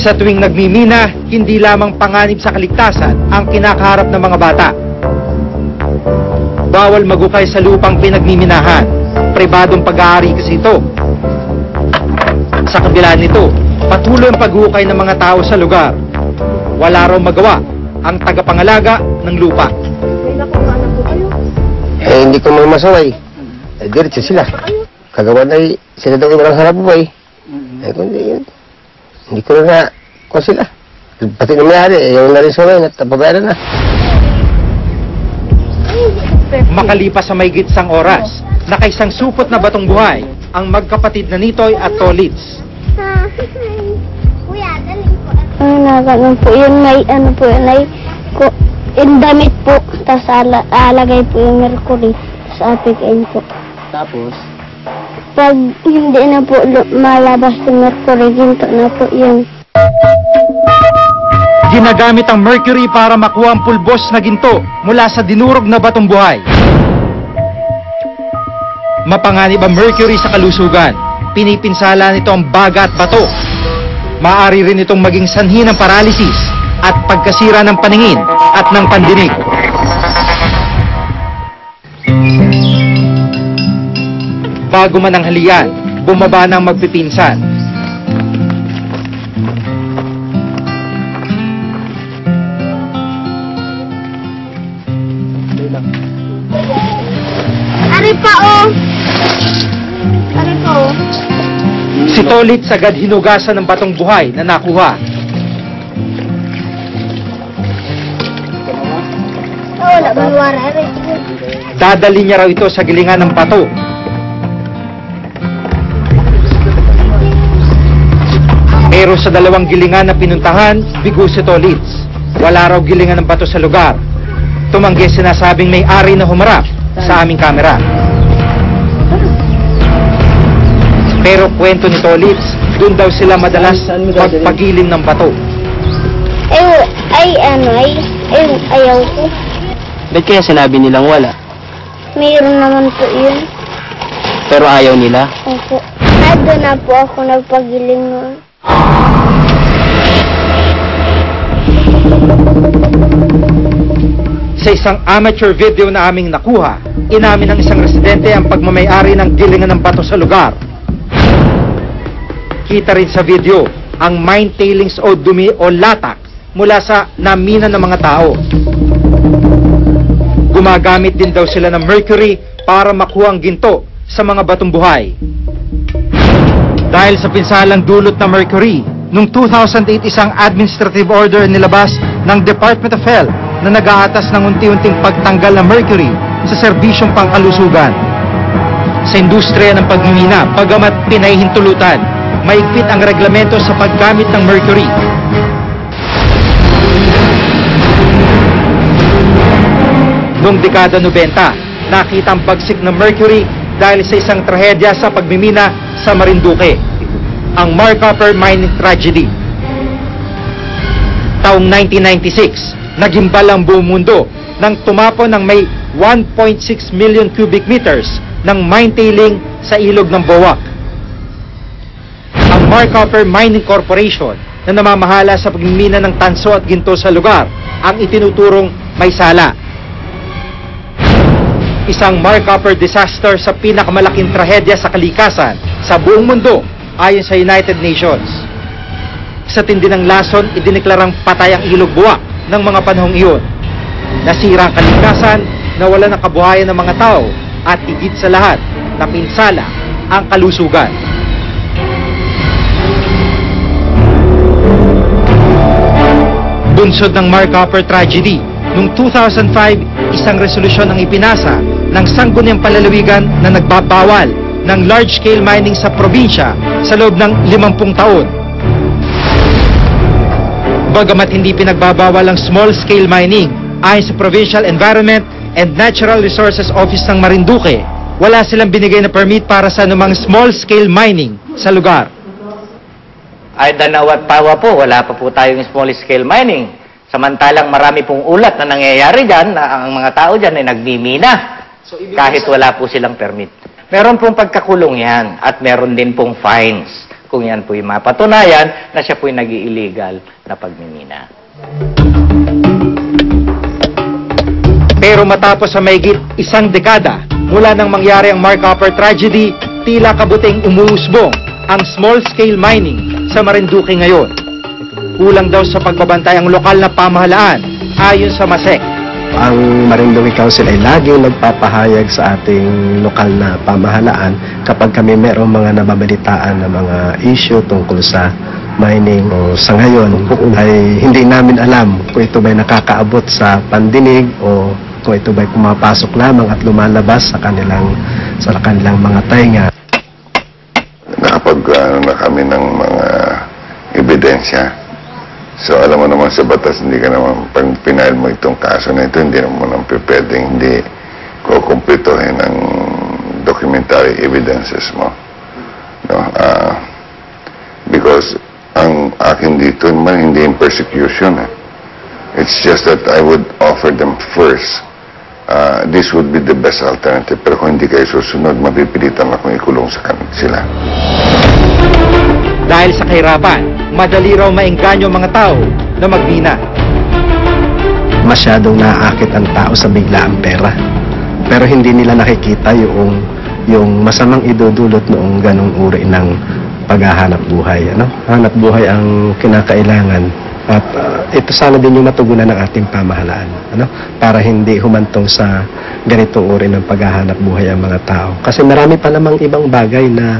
Sa tuwing nagmimina, hindi lamang panganib sa kaligtasan ang kinakaharap ng mga bata. Bawal magukay sa lupang pinagmiminahan. Pribadong pag-aari kasi ito. Sa kabila nito, patuloy ang paghukay ng mga tao sa lugar. Wala raw magawa ang tagapangalaga ng lupa. Eh, hindi ko may masaway. Eh, diretso sila. Kagawan ay sila daw yung walang harap buhay. Eh, kundi yun. Hindi ko na kung sila. Pati na mayari, eh, yung narin sa ngayon at pabayaran na. Makalipas sa may gitsang oras, nakaisang supot na batong buhay ang magkapatid na Nitoy at Tolits. Kuya, daling po. Ano na, po yun, may ano po yun, ay ko, yung damit po, tapos ala, alagay po yung mercury sa apikain po. Tapos, Pag hindi na po malabas yung mercury, ginto na po yun. Ginagamit ang mercury para makuha ang pulbos na ginto mula sa dinurog na batong buhay. Mapanganib ang mercury sa kalusugan. Pinipinsala nito ang baga at bato. Maaari rin itong maging sanhi ng paralysis at pagkasira ng paningin at ng pandinig. Bago man ang halian, bumaba ang magpipinsan. Ari pa, oh. Ari pa, oh. Si Tolit sagad hinugasan ng batong buhay na nakuha. Oh, ari? Dadali niya raw ito sa gilingan ng bato. Pero sa dalawang gilingan na pinuntahan, bigo si Tolits. Wala raw gilingan ng bato sa lugar. Tumanggi sinasabing may ari na humarap sa aming kamera. Pero kwento ni Tolits, doon daw sila madalas magpagiling ng bato. Ay, ay ano, ay, ay, ayaw ko. ba't kaya sinabi nilang wala? Mayroon naman po yun. Pero ayaw nila. Opo. Ay, doon na po ako nagpagiling noon. Sa isang amateur video na aming nakuha, inamin ng isang residente ang pagmamayari ng gilingan ng bato sa lugar. Kita rin sa video ang mine tailings o dumi o latak mula sa namina ng mga tao. Gumagamit din daw sila ng mercury para makuha ang ginto sa mga batong buhay. Dahil sa pinsalang dulot ng mercury, noong 2008 isang administrative order nilabas ng Department of Health na nag-aatas ng unti-unting pagtanggal ng mercury sa serbisyong pangkalusugan. Sa industriya ng pagmimina, pagamat pinahihintulutan, maigpit ang reglamento sa paggamit ng mercury. Noong dekada 90, nakita ang pagsik ng mercury dahil sa isang trahedya sa pagmimina sa Marinduque, ang Marcopper Mining Tragedy. Taong 1996, nagimbal ang buong mundo nang tumapon ng may 1.6 million cubic meters ng mine tailing sa ilog ng Bowak. Ang Marcopper Mining Corporation na namamahala sa pagmimina ng tanso at ginto sa lugar ang itinuturong may sala isang Marcopper disaster sa pinakamalaking trahedya sa kalikasan sa buong mundo ayon sa United Nations. Sa tindi ng lason, idineklarang patay ang ilog buwak ng mga panahong iyon. Nasira ang kalikasan, nawala ng kabuhayan ng mga tao, at higit sa lahat, napinsala ang kalusugan. Bunsod ng Marcopper tragedy, noong 2005, isang resolusyon ang ipinasa ng sangguniang palalawigan na nagbabawal ng large-scale mining sa probinsya sa loob ng 50 taon. Bagamat hindi pinagbabawal ang small-scale mining, ayon sa Provincial Environment and Natural Resources Office ng Marinduque, wala silang binigay na permit para sa anumang small-scale mining sa lugar. ay Danawat Pawa po, wala pa po tayong small scale mining. Samantalang marami pong ulat na nangyayari dyan, na ang mga tao dyan ay nagmimina, kahit wala po silang permit. Meron pong pagkakulong yan, at meron din pong fines. kung yan po'y mapatunayan na siya po'y nag-illegal na pagmimina. Pero matapos sa mayigit isang dekada mula nang mangyari ang Mark Copper tragedy, tila kabuting umuusbong ang small-scale mining sa Marinduque ngayon. Kulang daw sa pagbabantay ang lokal na pamahalaan ayon sa MASEC. Ang Marinduque Council ay laging nagpapahayag sa ating lokal na pamahalaan kapag kami merong mga nababalitaan na mga issue tungkol sa mining o sa ngayon ay hindi namin alam kung ito ba'y nakakaabot sa pandinig o kung ito ba'y pumapasok lamang at lumalabas sa kanilang sa kanilang mga tainga. nakapag ano na kami ng mga ebidensya. So alam mo naman sa batas, hindi ka naman, pag pinail mo itong kaso na ito, hindi naman ang pwedeng hindi kukumpletuhin ang documentary evidences mo. No? Ah, because ang akin dito naman hindi yung persecution. Eh. It's just that I would offer them first. Ah, this would be the best alternative. Pero kung hindi kayo susunod, mapipilitan akong ikulong sa kan sila. Dahil sa kahirapan, madali raw maengganyo ang mga tao na magmina. masyadong naaakit ang tao sa biglaang pera. Pero hindi nila nakikita yung yung masamang idudulot noong ganong uri ng paghahanap buhay. Ano? Hanap buhay ang kinakailangan. At uh, ito sana din yung matugunan ng ating pamahalaan. Ano? Para hindi humantong sa ganitong uri ng paghahanap buhay ang mga tao. Kasi marami pa namang ibang bagay na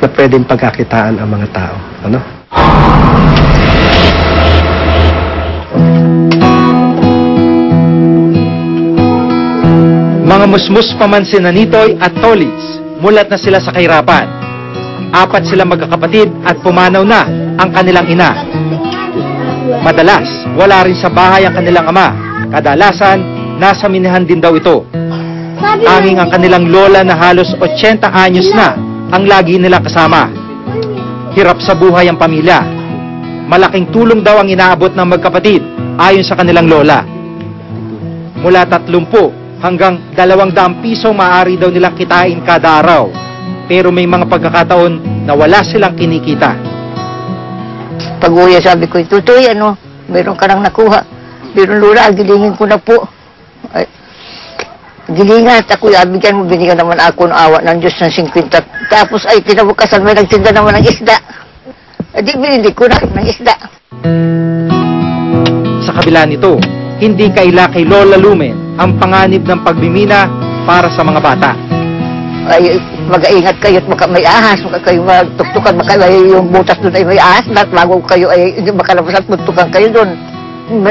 na pwedeng pagkakitaan ang mga tao. Ano? Mga musmus pa man si Nanitoy at Tolits, mulat na sila sa kahirapan. Apat sila magkakapatid at pumanaw na ang kanilang ina. Madalas, wala rin sa bahay ang kanilang ama. Kadalasan, nasa minahan din daw ito. Tanging ang kanilang lola na halos 80 anyos na ang lagi nila kasama. Hirap sa buhay ang pamilya. Malaking tulong daw ang inaabot ng magkapatid ayon sa kanilang lola. Mula 30 hanggang 200 piso maaari daw nilang kitain kada araw. Pero may mga pagkakataon na wala silang kinikita. Pag uwi, sabi ko, tutoy, ano, meron ka nang nakuha. Pero lula, gilingin ko na po. Ay, gilingan at ako, abigyan mo, binigyan naman ako ng awa ng Diyos ng 50. Tapos ay, kinabukasan may nagtinda naman ng isda. Ay, di binili ko na ng isda. Sa kabila nito, hindi kaila kay Lola Lumen ang panganib ng pagmimina para sa mga bata. Ay, mag-aingat kayo at baka may ahas, baka kayo magtuktukan, baka may, yung butas doon ay may ahas, at bago kayo ay hindi makalabas at magtukan kayo doon.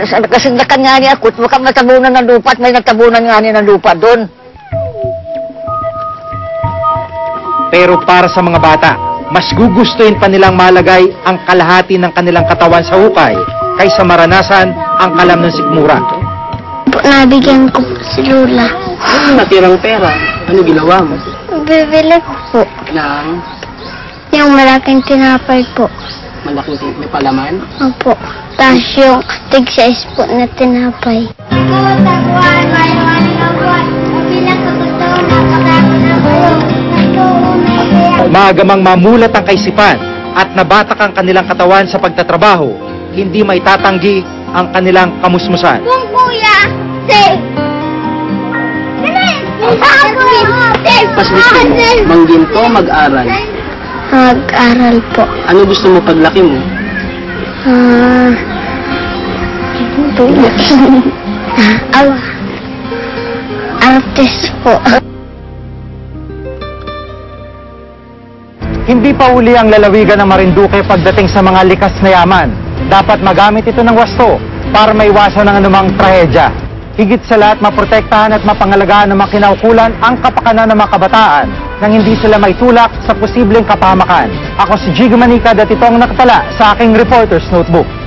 Kasi nakan nga niya ako, baka matabunan ng lupa at may natabunan nga niya ng lupa doon. Pero para sa mga bata, mas gugustuhin pa nilang malagay ang kalahati ng kanilang katawan sa hukay kaysa maranasan ang kalam ng sikmura. Nabigyan ko si Lola. Ano natirang pera? Ano ginawa mo? Bibili ko po. Ng Yung malaking tinapay po. malaking may palaman? Opo. Tapos yung tig size po na tinapay. Maagamang mamulat ang kaisipan at nabatak ang kanilang katawan sa pagtatrabaho, hindi may tatanggi ang kanilang kamusmusan. Kung kuya, safe! Mas gusto mo, mangginto, mag-aral. Mag-aral po. Ano gusto mo paglaki mo? Ah. Awa. Artist po. Hindi pa uli ang lalawigan ng Marinduque pagdating sa mga likas na yaman. Dapat magamit ito ng wasto para maiwasan ang anumang trahedya. Higit sa lahat, maprotektahan at mapangalagaan ng mga ang kapakanan ng mga kabataan nang hindi sila maitulak sa posibleng kapahamakan. Ako si Jigo Manika at ito ang nakatala sa aking Reporter's Notebook.